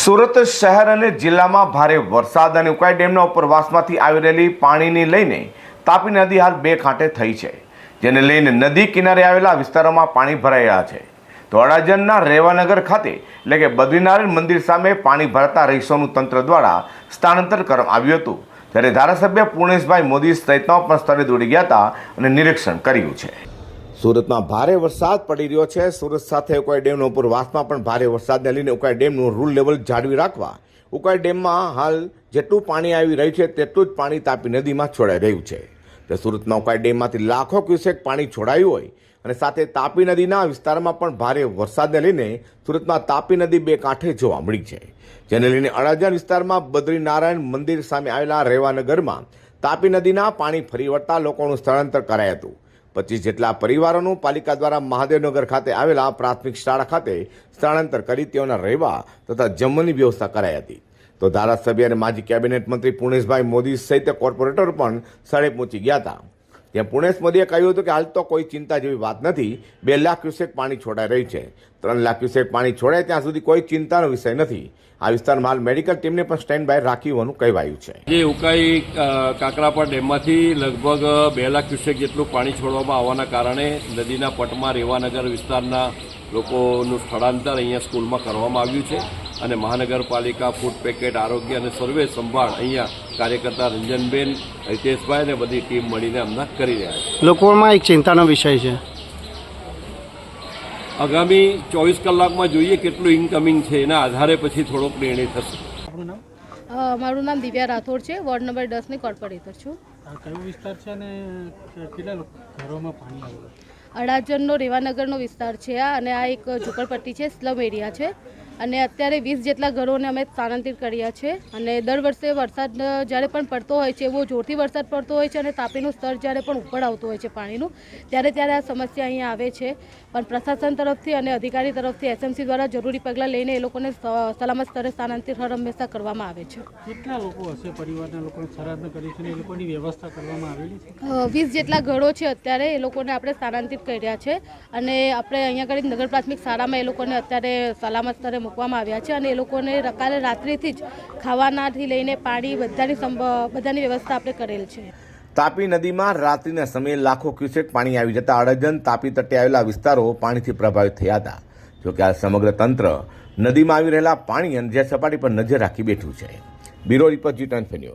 સુરત શહેર અને જિલ્લામાં ભારે વરસાદ અને ઉકાઈ ડેમના ઉપરવાસમાંથી આવી રહેલી પાણીની લઈને તાપી નદી હાલ બે કાંઠે થઈ છે, જેને લઈને નદી કિનારે આવેલા વિસ્તારોમાં પાણી ભરાયા છે. તો અડાજણના રેવાનગર ખાતે એટલે કે બદ્રીનારાયણ મંદિર સામે પાણી ભરાતા રહીશોનું તંત્ર દ્વારા સ્થળાંતર કરવામાં આવ્યું હતું, જ્યારે ધારાસભ્ય પૂર્ણેશભાઈ મોદી સહિતના પણ સ્થળે દોડી ગયા હતા અને નિરીક્ષણ કર્યું છે. સુરતમાં ભારે વરસાદ પડી રહ્યો છે. સુરત સાથે ઉકાઈ ડેમનો ઉપરવાસમાં પણ ભારે વરસાદને લઈને ઉકાઈ ડેમનું રૂલ લેવલ જાળવી રાખવા ઉકાઈ ડેમમાં હાલ જેટલું પાણી આવી રહ્યું છે, તેટલું જ પાણી તાપી નદીમાં છોડાઈ રહ્યું છે. તો સુરતમાં ઉકાઈ ડેમમાંથી લાખો ક્યુસેક પાણી છોડાયું હોય અને સાથે તાપી નદીના વિસ્તારમાં પણ ભારે વરસાદને લઈને સુરતમાં તાપી નદી બે કાંઠે જોવા મળી છે. જેને લઈને અડાજણ વિસ્તારમાં બદ્રીનારાયણ મંદિર સામે આવેલા રેવાનગરમાં તાપી નદીના પાણી ફરી વળતા લોકોનું સ્થળાંતર કરાયું હતું. પચીસ જેટલા પરિવારોનું પાલિકા દ્વારા મહાદેવનગર ખાતે આવેલા પ્રાથમિક શાળા ખાતે સ્થળાંતર કરી તેઓના રહેવા તથા જમવાની વ્યવસ્થા કરાઈ હતી. તો ધારાસભ્ય અને માજી કેબિનેટ મંત્રી પુણેશભાઈ મોદી સહિત કોર્પોરેટર પણ સ્થળે પહોંચી ગયા હતા. ત્યાં પુણેશ મોદીએ કહ્યું હતું કે હાલ તો કોઈ ચિંતા જેવી વાત નથી. બે લાખ ક્યુસેક પાણી છોડાઈ રહ્યું છે. ત્રણ લાખ ક્યુસેક પાણી છોડાય ત્યાં સુધી કોઈ ચિંતાનો વિષય નથી. આ વિસ્તારમાં હાલ મેડિકલ ટીમને પણ સ્ટેન્ડ બાય રાખી હોવાનું કહેવાયું છે. જે ઉકાઈ અ, કાકરાપર ડેમમાંથી લગભગ બે લાખ ક્યુસેક જેટલું પાણી છોડવામાં આવવાના કારણે નદીના પટમાં રેવાનગર વિસ્તારના લોકોનું સ્થળાંતર અહીંયા સ્કૂલમાં કરવામાં આવ્યું છે અને મહાનગરપાલિકા ફૂડ પેકેટ આરોગ્ય અને સર્વે સંભાળ અહીંયા કાર્યકર્તા રંજનબેન હિતેશભાઈ અને બધી ટીમ મળીને અમદાવાદ કરી રહ્યા છે. લોકોમાં એક ચિંતાનો વિષય છે. આગામી ચોવીસ કલાકમાં જોઈએ કેટલું ઇન્કમિંગ છે એના આધારે પછી થોડોક નિર્ણય થશે. મારું નામ દિવ્યા રાઠોડ છે વોર્ડ નંબર દસની કોર્પોરેટર છું. કયો વિસ્તાર છે અને કેટલા ઘરોમાં પાણી આવ્યું અડાજણનો રેવાનગરનો વિસ્તાર છે આ અને આ એક ઝુંપડપટ્ટી છે સ્લમ એરિયા છે. અને અત્યારે વીસ જેટલા ઘરોને અમે સ્થાનાંતરિત કર્યા છે. અને દર વર્ષે વરસાદ જ્યારે પણ પડતો હોય છે એવો જોરથી વરસાદ પડતો હોય છે અને તાપીનું સ્તર જ્યારે પણ ઉપર આવતું હોય છે પાણીનું ત્યારે ત્યારે આ સમસ્યા અહીંયા આવે છે. પણ પ્રશાસન તરફથી અને અધિકારી તરફથી એસએમસી દ્વારા જરૂરી પગલાં લઈને એ લોકોને સલામત સ્તરે સ્થાનાંતરિત હર હંમેશા કરવામાં આવે છે. કેટલા લોકો હશે? પરિવારના લોકોને સરાહના કરી છે એ લોકોની વ્યવસ્થા કરવામાં આવેલી છે? વીસ જેટલા ઘરો છે અત્યારે એ લોકોને આપણે સ્થાનાંતરિત કર્યા છે. અને આપણે અહીંયા આગળ નગર પ્રાથમિક શાળામાં એ લોકોને અત્યારે સલામત સ્તરે મૂકવામાં આવ્યા છે અને એ લોકોને કાલે રાત્રિથી જ ખાવાનાથી લઈને પાણી બધાની બધાની વ્યવસ્થા આપણે કરેલ છે. તાપી નદીમાં રાત્રિના સમયે લાખો ક્યુસેક પાણી આવી જતા અડજન તાપી તટે આવેલા વિસ્તારો પાણીથી પ્રભાવિત થયા હતા. જોકે આ સમગ્ર તંત્ર નદીમાં આવી રહેલા પાણી અને જે સપાટી પર નજર રાખી બેઠું છે. Bureau report Zee news.